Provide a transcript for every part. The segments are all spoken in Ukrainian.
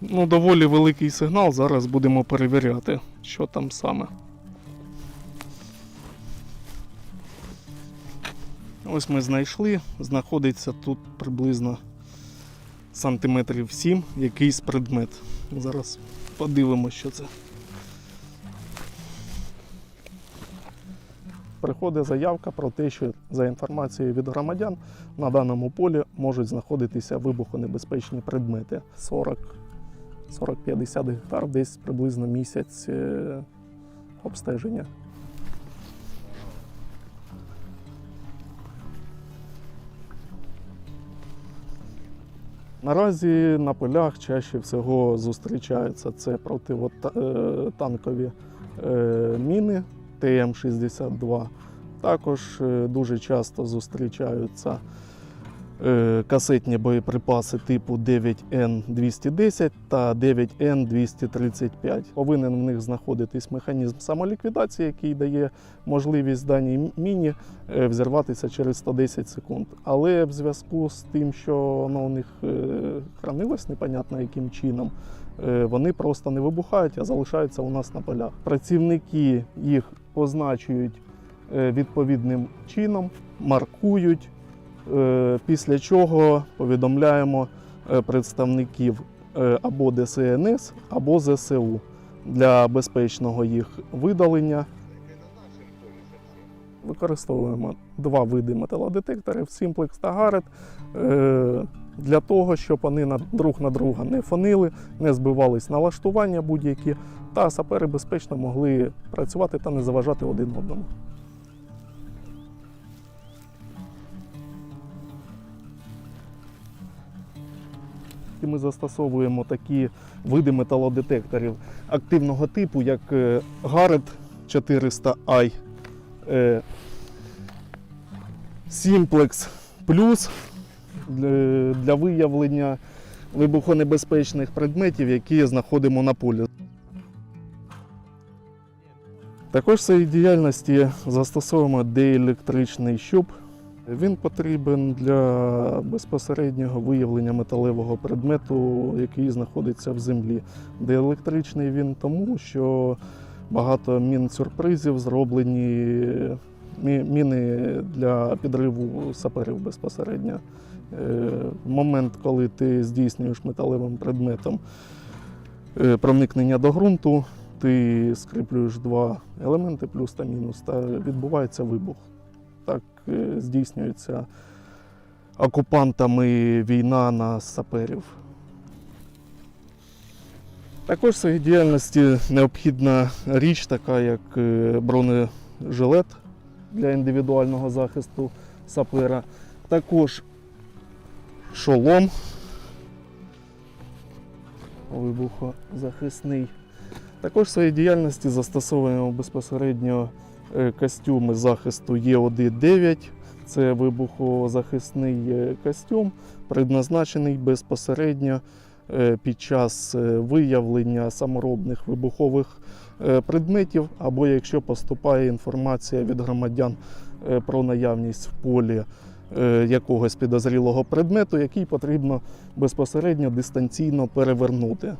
Ну, доволі великий сигнал. Зараз будемо перевіряти, що там саме. Ось ми знайшли. Знаходиться тут приблизно сантиметрів 7 якийсь предмет. Зараз подивимося, що це. Приходить заявка про те, що за інформацією від громадян на даному полі можуть знаходитися вибухонебезпечні предмети. 40 40-50 гектар, десь приблизно місяць е, обстеження. Наразі на полях чаще всього зустрічаються це противотанкові е, міни ТМ-62. Також е, дуже часто зустрічаються е, касетні боєприпаси типу 9Н210 та 9Н235. Повинен в них знаходитись механізм самоліквідації, який дає можливість даній міні е, взірватися через 110 секунд. Але в зв'язку з тим, що воно у них хранилось непонятно яким чином, вони просто не вибухають, а залишаються у нас на полях. Працівники їх позначують е, відповідним чином, маркують. Е, Після чого повідомляємо е, представників або ДСНС, або ЗСУ для безпечного їх видалення. Використовуємо два види металодетекторів Simplex та е, для того, щоб вони друг на друга не фонили, не збивались налаштування будь-які, та сапери безпечно могли працювати та не заважати один одному. І ми застосовуємо такі види металодетекторів активного типу, як е, Garrett 400i, е, Simplex Plus для виявлення вибухонебезпечних предметів, які знаходимо на полі. Також в своїй діяльності застосовуємо диелектричний щуп. Він потрібен для безпосереднього виявлення металевого предмету, який знаходиться в землі. Диелектричний він тому, що багато мін сюрпризів зроблені міни для підриву саперів безпосередньо. Е, момент, коли ти здійснюєш металевим предметом е, проникнення до ґрунту, ти скріплюєш два елементи, плюс та мінус, та відбувається вибух. Так е, здійснюється окупантами війна на саперів. Також в своїй діяльності необхідна річ, така як е, бронежилет для індивідуального захисту сапера. Також шолом вибухозахисний. Також в своїй діяльності застосовуємо безпосередньо е, костюми захисту Є1-9. Це вибухозахисний е, костюм, предназначений безпосередньо е, під час виявлення саморобних вибухових предметів, або якщо поступає інформація від громадян про наявність в полі якогось підозрілого предмету, який потрібно безпосередньо дистанційно перевернути.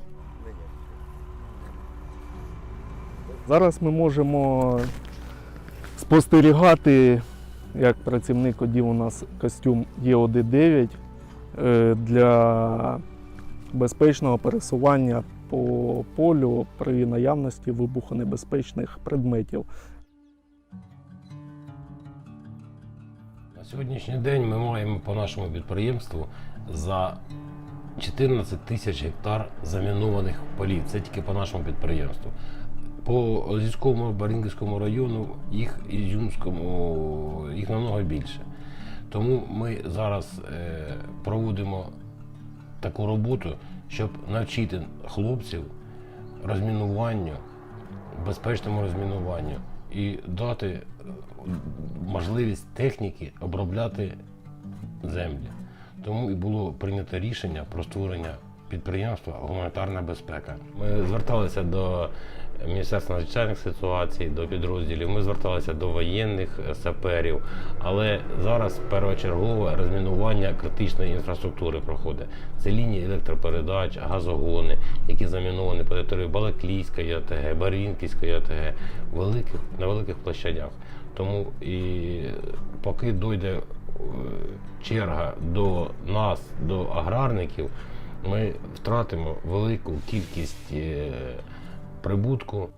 Зараз ми можемо спостерігати, як працівник одів у нас костюм ЄОД-9 е, для безпечного пересування по полю при наявності вибухонебезпечних предметів. На сьогоднішній день ми маємо по нашому підприємству за 14 тисяч гектар замінованих полів. Це тільки по нашому підприємству. По Лозівському Барингівському району їх Ізюмському їх намного більше. Тому ми зараз е, проводимо таку роботу, щоб навчити хлопців розмінуванню, безпечному розмінуванню і дати е, можливість техніки обробляти землі. Тому і було прийнято рішення про створення підприємства Гуманітарна безпека. Ми зверталися до Міністерства надзвичайних ситуацій, до підрозділів. Ми зверталися до воєнних е, саперів, але зараз першочергове розмінування критичної інфраструктури проходить. Це лінії електропередач, газогони, які заміновані по території Балаклійської ОТГ, Барвінківської ОТГ, великих, на великих площадях. Тому і поки дойде е, черга до нас, до аграрників, ми втратимо велику кількість е, прибутку